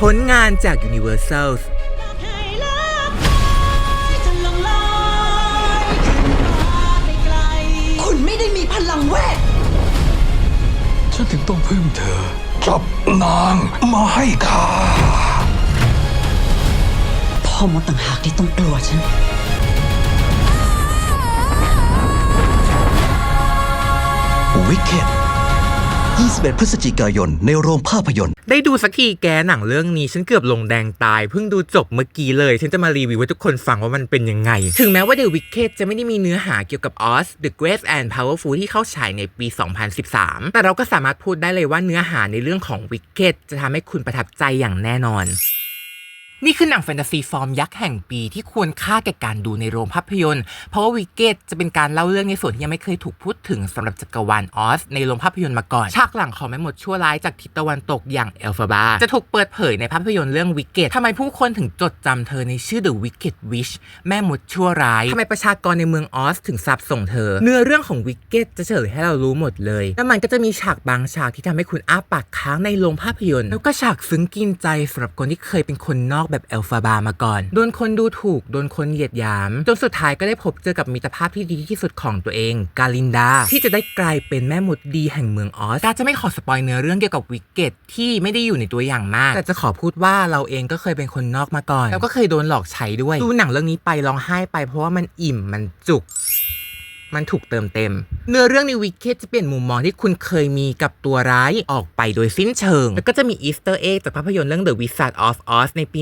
ผลงานจาก Universal คุณไม่ได้มีพลังเวท ฉันถึงต้องพึ่งเธอ จับนางมาให้ข้าพ่อมดต่างหากที่ต้องกลัวฉันวิกเก็ต 21 พฤศจิกายน ในโรงภาพยนตร์ ได้ดูสักทีแกหนังเรื่องนี้ฉันเกือบลงแดงตาย เพิ่งดูจบเมื่อกี้เลย ฉันจะมารีวิวให้ทุกคนฟังว่ามันเป็นยังไง ถึงแม้ว่า The Wicked จะไม่ได้มีเนื้อหาเกี่ยวกับ Oz The Great and Powerful ที่เข้าฉายในปี 2013 แต่เราก็สามารถพูดได้เลยว่าเนื้อหาในเรื่องของ Wicked จะทำให้คุณประทับใจอย่างแน่นอน นี่คือหนังแฟนตาซีฟอร์มยักษ์แห่งปีที่ควรค่าแก่การดูในโรงภาพยนตร์ เพราะว่าวิกเกตจะเป็นการเล่าเรื่องในส่วนที่ยังไม่เคยถูกพูดถึงสำหรับจักรวาลออสในโรงภาพยนตร์มาก่อน ฉากหลังของแม่มดชั่วร้ายจากทิศตะวันตกอย่างเอลฟาบา จะถูกเปิดเผยในภาพยนตร์เรื่องวิกเกตทำไมผู้คนถึงจดจำเธอในชื่อ The Wicked Witch แม่มดชั่วร้ายทำไมประชากรในเมืองออสถึงสับส่งเธอ เนื้อเรื่องของวิกเกตจะเฉลยให้เรารู้หมดเลย แล้วมันก็จะมีฉากบางฉากที่ทำให้คุณอ้าปากค้างในโรงภาพยนตร์ แล้วก็ฉากซึ้งกินใจสำหรับคนที่เคยเป็นคนนอกแบบเอลฟาบามาก่อน โดนคนดูถูก โดนคนเหยียดหยาม จนสุดท้ายก็ได้พบเจอกับมิตรภาพที่ดีที่สุดของตัวเอง กาลินดา ที่จะได้กลายเป็นแม่มดดีแห่งเมืองออสกาจะไม่ขอสปอยเนื้อเรื่องเกี่ยวกับวิกเกตที่ไม่ได้อยู่ในตัวอย่างมาก แต่จะขอพูดว่าเราเองก็เคยเป็นคนนอกมาก่อน แล้วก็เคยโดนหลอกใช้ด้วย ดูหนังเรื่องนี้ไปร้องไห้ไปเพราะว่ามันอิ่มมันจุก มันถูกเติมเต็ม เนื้อเรื่องในวิกเกตจะเปลี่ยนมุมมองที่คุณเคยมีกับตัวร้ายออกไปโดยสิ้นเชิง แล้วก็จะมีอีสเตอร์เอ็กจากภาพยนตร์เรื่อง The Wizard of Oz ในปี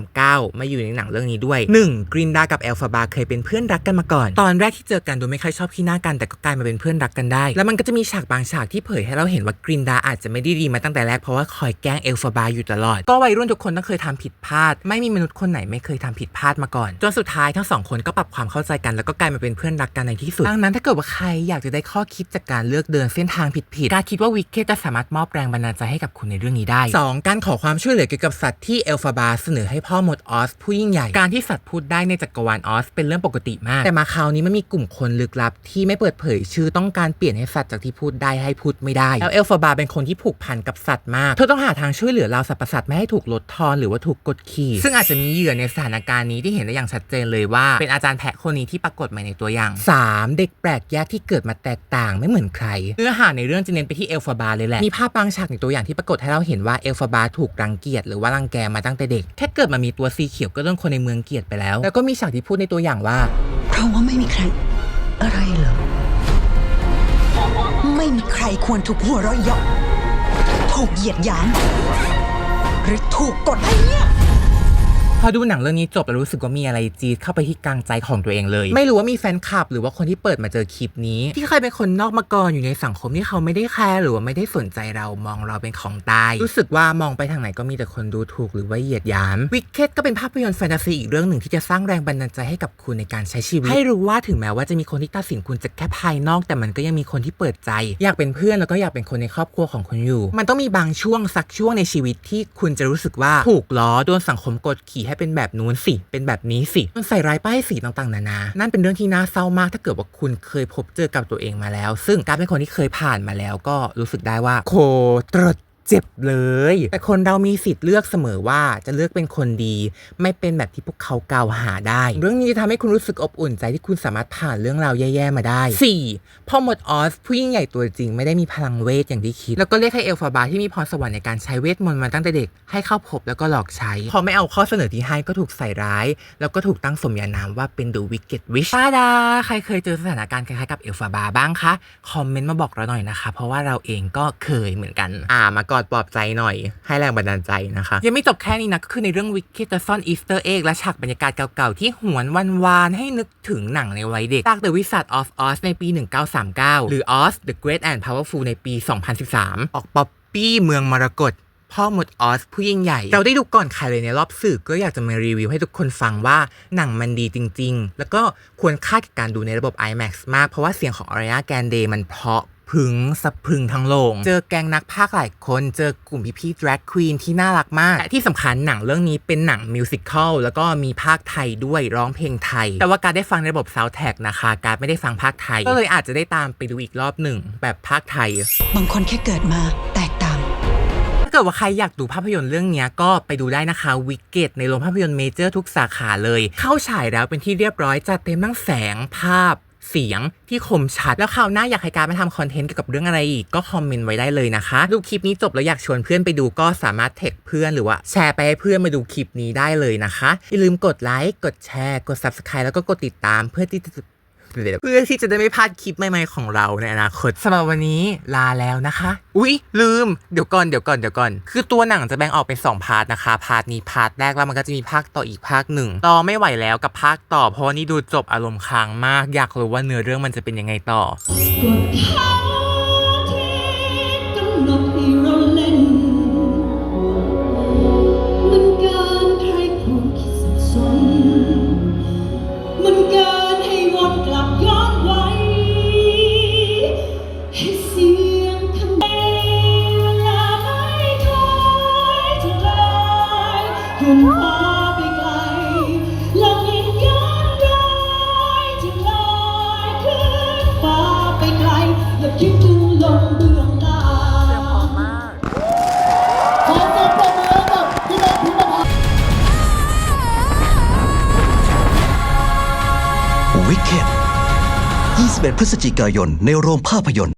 1939 มาอยู่ในหนังเรื่องนี้ด้วย 1. กรีนดากับเอลฟาบาเคยเป็นเพื่อนรักกันมาก่อน ตอนแรกที่เจอกันโดยไม่ค่อยชอบขี้หน้ากันแต่ก็กลายมาเป็นเพื่อนรักกันได้ แล้วมันก็จะมีฉากบางฉากที่เผยให้เราเห็นว่ากรีนดาอาจจะไม่ได้ดีมาตั้งแต่แรกเพราะว่าคอยแกล้งเอลฟาบาอยู่ตลอด ก็วัยรุ่นทุกคนต้องเคยทำผิดพลาด ไม่มีมนุษย์คนไหนไม่เคยทำผิดพลาดมาก่อน จนสุดท้ายทั้งสองคนก็ปรับความเข้าใจกันแล้วก็กลายมาเป็นเพื่อนรักกันในที่สุดดังนั้นถ้าเกิดว่าใครอยากจะได้ข้อคิดจากการเลือกเดินเส้นทางผิดๆ การคิดว่าวิกเกตจะสามารถมอบแรงบันดาลใจให้กับคุณในเรื่องนี้ได้ 2. การขอความช่วยเหลือเกี่ยวกับสัตว์ที่เอลฟาบาเสนอให้พ่อมดออสผู้ยิ่งใหญ่ การที่สัตว์พูดได้ในจักรวาลออสเป็นเรื่องปกติมาก แต่มาคราวนี้มันมีกลุ่มคนลึกลับ ที่ไม่เปิดเผยชื่อต้องการเปลี่ยนให้สัตว์จากที่พูดได้ให้พูดไม่ได้ แล้วเอลฟาบาเป็นคนที่ผูกพันกับสัตว์มาก เธอต้องหาทางช่วยเหลือเราสรรพสัตว์ไม่ให้ถูกลดทอนหรือว่าถูกกดขี่ ซึ่งอาจจะมีเหยื่อในสถานการณ์นี้ที่เห็นได้อย่างชัดเจนเลยว่า เป็นอาจารย์แพะคนนี้ที่ปรากฏมาในตัวอย่าง 3. เด็กแปลกแยกที่เกิดมาแตกต่างไม่เหมือนใคร เนื้อหาในเรื่องจะเน้นไปที่เอลฟาบาเลยแหละ มีภาพบางฉากในตัวอย่างที่ปรากฏให้เราเห็นว่าเอลฟาบาถูกรังเกียจหรือว่ารังแกมาตั้งแต่เด็ก แค่เกิดมามีตัวสีเขียวก็เรื่องคนในเมืองเกลียดไปแล้ว แล้วก็มีฉากที่พูดในตัวอย่างว่า เพราะว่าไม่มีใคร อะไรเหรอ ไม่มีใครควรถูกหัวเราะเยาะถูกเหยียดหยามหรือถูกกดให้เงียบ พอดูหนังเรื่องนี้จบแล้วรู้สึกว่ามีอะไรจี๊ดเข้าไปที่กลางใจของตัวเองเลย ไม่รู้ว่ามีแฟนคลับ หรือว่าคนที่เปิดมาเจอคลิปนี้ ที่เคยเป็นคนนอกมาก่อนอยู่ในสังคมที่เขาไม่ได้แคร์หรือว่าไม่ได้สนใจเรามองเราเป็นของตาย รู้สึกว่ามองไปทางไหนก็มีแต่คนดูถูกหรือว่าเหยียดหยามวิกเก็ตก็เป็นภาพยนตร์แฟนตาซีอีกเรื่องหนึ่งที่จะสร้างแรงบันดาลใจให้กับคุณในการใช้ชีวิตให้รู้ว่าถึงแม้ว่าจะมีคนที่ตัดสินคุณจากแค่ภายนอก แต่มันก็ยังมีคนที่เปิดใจ อยากเป็นเพื่อนแล้วก็อยากเป็นคนในครอบครัวของคุณอยู่ มันต้องมีบางช่วงสักช่วงในชีวิตที่คุณจะรู้สึกว่าถูกล้อโดนสังคมกดขี่ให้เป็นแบบนู้นสิ เป็นแบบนี้สิ มันใส่ร้ายป้ายสีต่างๆนานา นั่นเป็นเรื่องที่น่าเศร้ามากถ้าเกิดว่าคุณเคยพบเจอกับตัวเองมาแล้ว ซึ่งการเป็นคนที่เคยผ่านมาแล้วก็รู้สึกได้ว่าโคตร เจ็บเลย แต่คนเรามีสิทธิ์เลือกเสมอว่าจะเลือกเป็นคนดี ไม่เป็นแบบที่พวกเขากล่าวหาได้ เรื่องนี้จะทำให้คุณรู้สึกอบอุ่นใจที่คุณสามารถผ่านเรื่องราวแย่ๆมาได้ 4. พ่อหมดออสผู้ยิ่งใหญ่ตัวจริงไม่ได้มีพลังเวทอย่างที่คิด แล้วก็เรียกให้เอลฟาบาที่มีพรสวรรค์ในการใช้เวทมนต์มาตั้งแต่เด็กให้เข้าพบแล้วก็หลอกใช้ พอไม่เอาข้อเสนอที่ให้ก็ถูกใส่ร้าย แล้วก็ถูกตั้งสมญานามว่าเป็น The Wicked Witch ป้าดา ใครเคยเจอสถานการณ์คล้ายๆกับเอลฟาบาบ้างคะ คอมเมนต์มาบอกเราหน่อยนะคะ เพราะว่าเราเองก็เคยเหมือนกัน อ่ามากอดปลอบใจหน่อย ให้แรงบันดาลใจนะคะ ยังไม่จบแค่นี้นะก็คือในเรื่องวิกเกตจะซ่อนอีสเตอร์เอ็กและฉากบรรยากาศเก่าๆ ที่หวนวันวานให้นึกถึงหนังในวัยเด็กจาก The Wizard of Oz ในปี 1939 หรือ Oz the Great and Powerful ในปี 2013 ออกป๊อปปี้เมืองมรกตพ่อมดออสผู้ยิ่งใหญ่ เราได้ดูก่อนใครเลยในรอบสื่อก็อยากจะมารีวิวให้ทุกคนฟังว่าหนังมันดีจริง ๆ แล้วก็ควรค่ากับการดูในระบบ IMAX มากเพราะว่าเสียงของอารยาแกนเดย์มันเพราะ พรึงสะพรึงทั้งโลง เจอแกงนักพากย์หลายคน เจอกลุ่มพี่ๆ drag queen ที่น่ารักมาก และที่สำคัญหนังเรื่องนี้เป็นหนังมิวสิควลแล้วก็มีภาคไทยด้วยร้องเพลงไทย แต่ว่าการได้ฟังในระบบ sound tag นะคะ การไม่ได้ฟังภาคไทย ก็เลยอาจจะได้ตามไปดูอีกรอบหนึ่งแบบภาคไทย บางคนแค่เกิดมาแตกต่างถ้าเกิดกิดว่าใครอยากดูภาพยนตร์เรื่องเนี้ยก็ไปดูได้นะคะวิกเกตในโรงภาพยนตร์เมเจอร์ทุกสาขาเลย เข้าฉายแล้วเป็นที่เรียบร้อยจัดเต็มทั้งแสงภาพ เสียงที่คมชัด แล้วคราวหน้าอยากให้การมาทำคอนเทนต์เกี่ยวกับเรื่องอะไรอีกก็คอมเมนต์ไว้ได้เลยนะคะ ดูคลิปนี้จบแล้วอยากชวนเพื่อนไปดูก็สามารถแท็กเพื่อนหรือว่าแชร์ไปให้เพื่อนมาดูคลิปนี้ได้เลยนะคะอย่าลืมกดไลค์กดแชร์กด subscribe แล้วก็กดติดตามเพื่อที่จะ เพื่อที่จะได้ไม่พลาดคลิปใหม่ๆของเราในอนาคตสำหรับวันนี้ลาแล้วนะคะ อุ๊ย ลืม เดี๋ยวก่อนเดี๋ยวก่อนเดี๋ยวก่อน คือตัวหนังจะแบ่งออกเป็น2พาร์ทนะคะ พาร์ทนี้พาร์ทแรกแล้วมันก็จะมีภาคต่ออีกภาคหนึ่งต่อไม่ไหวแล้วกับภาคต่อเพราะว่านี่ดูจบอารมณ์ค้างมาก อยากรู้ว่าเนื้อเรื่องมันจะเป็นยังไงต่อ นฟ้าไปไกลลองเห็นย้อนรอยจะลอยขึ้นฟ้าไปไกลอย่าคิดถึงลมเบื้องหน้าขอเสียงปรบมือให้กับพี่เล็กพิมพ์วิกเก็ต21 พฤศจิกายน ในโรงภาพยนตร์